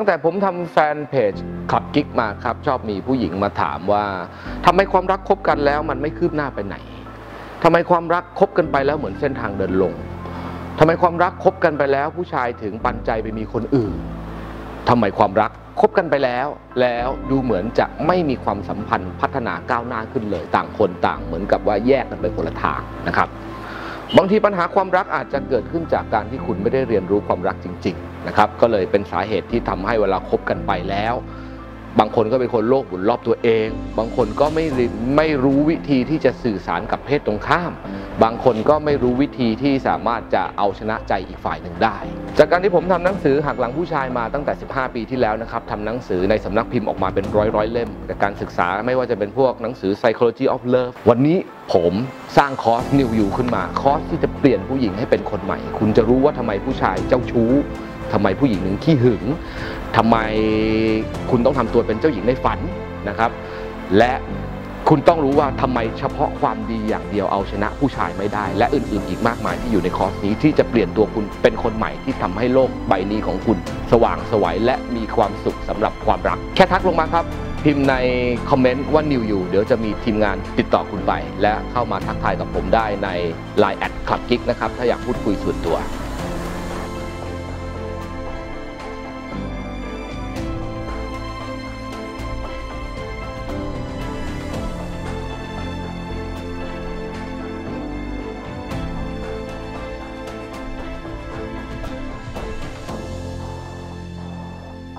ตั้งแต่ผมทำแฟนเพจคลับกิ๊กมาครับ ชอบมีผู้หญิงมาถามว่าทำไมความรักคบกันแล้วมันไม่คืบหน้าไปไหนทำไมความรักคบกันไปแล้วเหมือนเส้นทางเดินลงทำไมความรักคบกันไปแล้ว ผู้ชายถึงปันใจไปมีคนอื่นทำไมความรักคบกันไปแล้ว แล้วดูเหมือนจะไม่มีความสัมพันธ์พัฒนาก้าวหน้าขึ้นเลย ต่างคนต่างเหมือนกับว่าแยกกันไปคนละทางนะครับ บางทีปัญหาความรักอาจจะเกิดขึ้นจากการที่คุณไม่ได้เรียนรู้ความรักจริง ๆ นะครับ ก็เลยเป็นสาเหตุที่ทำให้เวลาคบกันไปแล้ว บางคนก็เป็นคนโลกบุญรอบตัวเอง บางคนก็ไม่ริไม่รู้วิธีที่จะสื่อสารกับเพศตรงข้าม บางคนก็ไม่รู้วิธีที่สามารถจะเอาชนะใจอีกฝ่ายหนึ่งได้ จากการที่ผมทำหนังสือหักหลังผู้ชายมาตั้งแต่ 15 ปีที่แล้วนะครับทำหนังสือในสำนักพิมพ์ออกมาเป็นร้อยร้อยเล่มแต่การศึกษาไม่ว่าจะเป็นพวกหนังสือ psychology of love วันนี้ผมสร้างคอร์ส New You ขึ้นมา คอร์สที่จะเปลี่ยนผู้หญิงให้เป็นคนใหม่ คุณจะรู้ว่าทำไมผู้ชายเจ้าชู้ ทำไมผู้หญิงถึงขี้หึงทำไมคุณต้องทำตัวเป็นเจ้าหญิงในฝันนะครับ และคุณต้องรู้ว่าทำไมเฉพาะความดีอย่างเดียวเอาชนะผู้ชายไม่ได้ และอื่นๆ อีกมากมายที่อยู่ในคอร์สนี้ที่จะเปลี่ยนตัวคุณเป็นคนใหม่ที่ทำให้โลกใบนี้ของคุณ สว่างไสวยและมีความสุขสำหรับความรัก แค่ทักลงมาครับ พิมพ์ในคอมเมนต์ว่า New You เดี๋ยวจะมีทีมงานติดต่อคุณไป และเข้ามาทักทายกับผมได้ใน Line แอดคลับกิ๊กนะครับถ้าอยากพูดคุยส่วนตัว